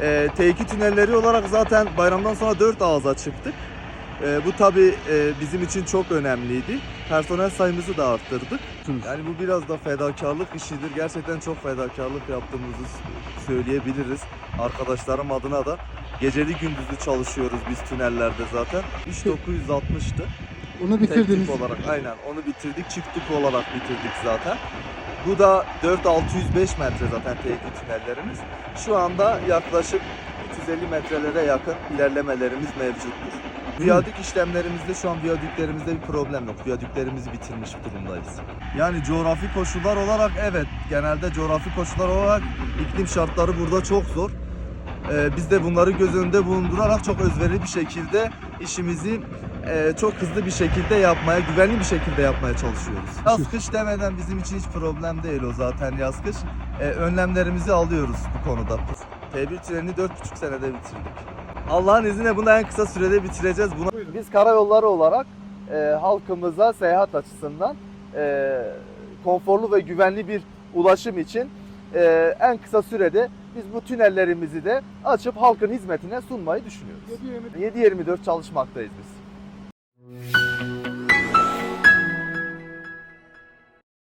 E, T2 tünelleri olarak zaten bayramdan sonra 4 ağza çıktık. E, bu tabi bizim için çok önemliydi. Personel sayımızı da arttırdık. Yani bu biraz da fedakarlık işidir. Gerçekten çok fedakarlık yaptığımızı söyleyebiliriz. Arkadaşlarım adına da. Geceli gündüzlü çalışıyoruz biz tünellerde zaten. İş 960'tı. Onu bitirdiniz. Teknik olarak aynen onu bitirdik. Çiftlik olarak bitirdik zaten. Bu da 4605 metre zaten teknik tünellerimiz. Şu anda yaklaşık 350 metrelere yakın ilerlemelerimiz mevcuttur. Viyadük işlemlerimizde şu an viyadüklerimizde bir problem yok. Viyadüklerimizi bitirmiş durumdayız. Yani coğrafi koşullar olarak evet genelde coğrafi koşullar olarak iklim şartları burada çok zor. Ee, biz de bunları göz önünde bulundurarak çok özverili bir şekilde işimizi e, çok hızlı bir şekilde yapmaya, güvenli bir şekilde yapmaya çalışıyoruz. Yaz kış demeden bizim için hiç problem değil o zaten yaz kış. E, önlemlerimizi alıyoruz bu konuda. T1 trenini 4,5 senede bitirdik. Allah'ın izniyle bunu en kısa sürede bitireceğiz. Buna... Biz karayolları olarak e, halkımıza seyahat açısından e, konforlu ve güvenli bir ulaşım için e, en kısa sürede biz bu tünellerimizi de açıp halkın hizmetine sunmayı düşünüyoruz. 7-24 çalışmaktayız biz. Thank you.